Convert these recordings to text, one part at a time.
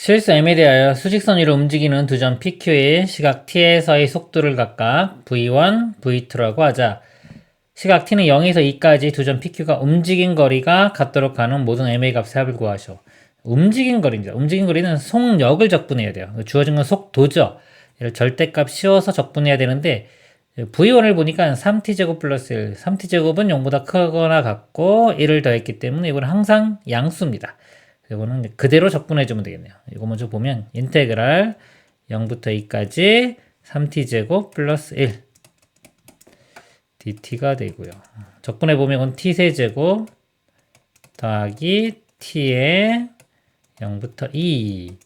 실수 m에 대하여 수직선 위로 움직이는 두 점 PQ의 시각 t에서의 속도를 각각 v1, v2라고 하자. 시각 t는 0에서 2까지 두 점 PQ가 움직인 거리가 같도록 하는 모든 m의 값의 합을 구하시오. 움직인 거리입니다. 움직인 거리는 속력을 적분해야 돼요. 주어진 건 속도죠. 이를 절대값 씌워서 적분해야 되는데 v1을 보니까 3t제곱 플러스 1, 3t제곱은 0보다 크거나 같고 1을 더했기 때문에 이건 항상 양수입니다. 이거는 그대로 적분해주면 되겠네요. 이거 먼저 보면 인테그랄 0부터 2까지 3t제곱 플러스 1 dt가 되고요. 적분해보면 이건 t세 제곱 더하기 t의 0부터 2.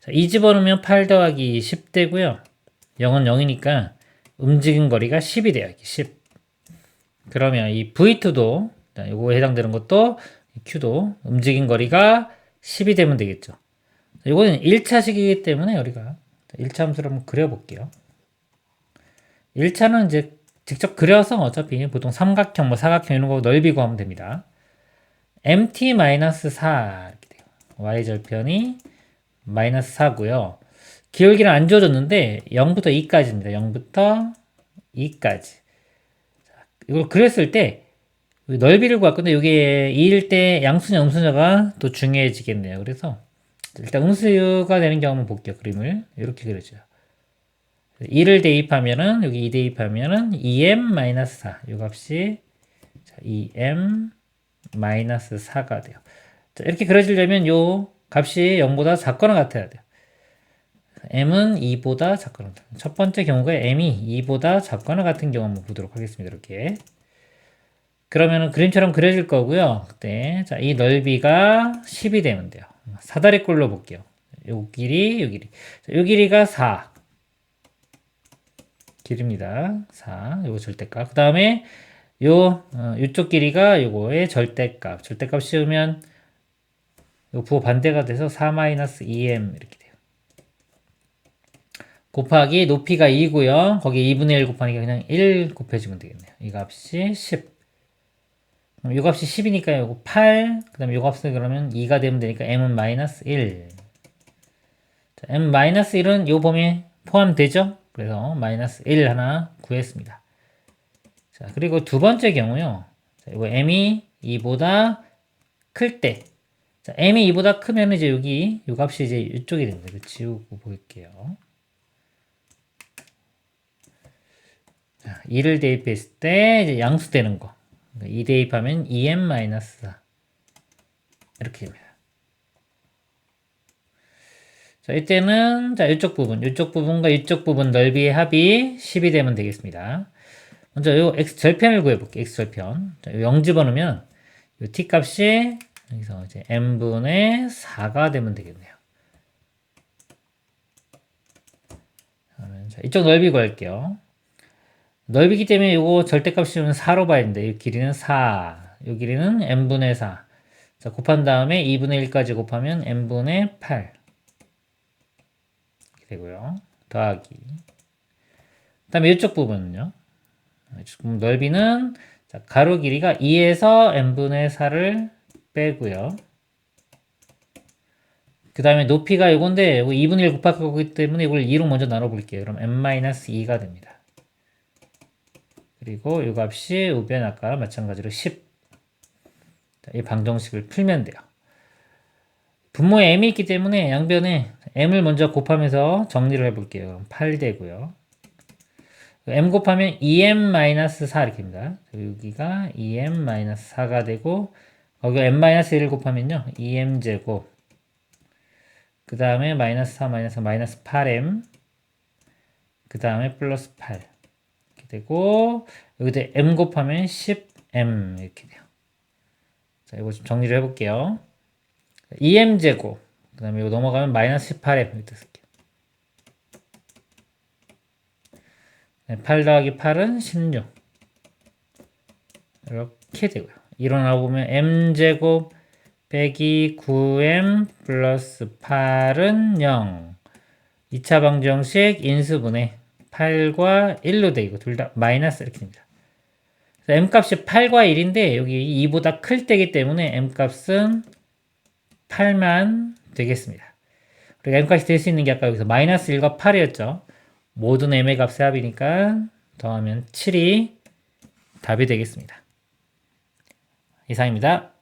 자, 2 집어넣으면 8 더하기 10 되고요. 0은 0이니까 움직인 거리가 10이 돼요. 10. 그러면 이 V2도, 자, 요거에 해당되는 것도 Q도 움직인 거리가 10이 되면 되겠죠. 이거는 1차식이기 때문에 우리가 1차 함수를 한번 그려볼게요. 1차는 이제 직접 그려서 어차피 보통 삼각형, 뭐 사각형 이런 거 넓이 구하면 됩니다. mt-4 이렇게 돼요. y절편이 마이너스 4고요. 기울기는 안 주어졌는데 0부터 2까지입니다. 0부터 2까지. 이걸 그렸을 때 넓이를 구할 건데 이게 2일 때 양수냐 음수냐가 또 중요해지겠네요. 그래서 일단 음수가 되는 경우 볼게요. 그림을 이렇게 그려줘요. 2를 대입하면은 여기 2 대입하면은 2m-4 이 값이 2m 4가 돼요. 자, 이렇게 그려지려면 요 값이 0보다 작거나 같아야 돼요. m은 2보다 작거나 첫 번째 경우가 m이 2보다 작거나 같은 경우 한번 보도록 하겠습니다. 이렇게 그러면은 그림처럼 그려질 거고요. 그때 자, 이 넓이가 10이 되면 돼요. 사다리꼴로 볼게요. 요 길이, 요 길이. 자, 요 길이가 4. 길입니다. 4. 요거 절대값. 그 다음에 요, 어, 요쪽 길이가 요거의 절대값. 절대값 씌우면 요 부호 반대가 돼서 4-2m 이렇게 돼요. 곱하기 높이가 2고요. 거기 2분의 1 곱하니까 그냥 1 곱해주면 되겠네요. 이 값이 10. 요 값이 10이니까 요거 8. 그 다음에 요 값을 그러면 2가 되면 되니까 m은 마이너스 1. 자, m 마이너스 1은 요 범위에 포함되죠? 그래서 마이너스 1 하나 구했습니다. 자, 그리고 두 번째 경우요. 자, 이거 m이 2보다 클 때. 자, m이 2보다 크면 이제 여기 요 값이 이제 이쪽이 됩니다. 이거 지우고 볼게요. 자, 2를 대입했을 때 이제 양수되는 거. 2 그러니까 대입하면 2m-4 이렇게 됩니다. 자, 이때는 자, 이쪽 부분, 이쪽 부분과 이쪽 부분 넓이의 합이 10이 되면 되겠습니다. 먼저 요 x 절편을 구해 볼게요. x 절편. 자, 0 집어넣으면 요 t 값이 여기서 이제 n분의 4가 되면 되겠네요. 자, 이쪽 넓이 구할게요. 넓이기 때문에 이거 절대값 씌우면 4로 봐야 되는데 이 길이는 4, 이 길이는 n분의 4. 자, 곱한 다음에 2분의 1까지 곱하면 n분의 8 이렇게 되고요. 더하기. 그 다음에 이쪽 부분은요. 지금 넓이는 자, 가로 길이가 2에서 n분의 4를 빼고요. 그 다음에 높이가 이건데 2분의 1 곱할 거기 때문에 이걸 2로 먼저 나눠볼게요. 그럼 n-2가 됩니다. 그리고 이 값이 우변 아까 마찬가지로 10. 이 방정식을 풀면 돼요. 분모에 m이 있기 때문에 양변에 m을 먼저 곱하면서 정리를 해볼게요. 8 되고요. m 곱하면 2m-4 이렇게 됩니다. 여기가 2m-4가 되고 거기 m-1을 곱하면요. 2m제곱 그 다음에 마이너스 4 마이너스 마이너스 8m 그 다음에 플러스 8 되고 여기다 m 곱하면 10m 이렇게 돼요. 자, 이거 좀 정리를 해볼게요. 2m 제곱 그 다음에 이거 넘어가면 마이너스 18m 이렇게 쓸게요. 8 더하기 8은 16 이렇게 되고요. 일어나 보면 m 제곱 빼기 9m 플러스 8은 0 2차 방정식 인수분해 8과 1로 되고 둘 다 마이너스 이렇게 됩니다. m 값이 8과 1인데 여기 2보다 클 때기 때문에 m 값은 8만 되겠습니다. 그리고 m값이 될 수 있는 게 아까 여기서 마이너스 1과 8이었죠. 모든 m의 값의 합이니까 더하면 7이 답이 되겠습니다. 이상입니다.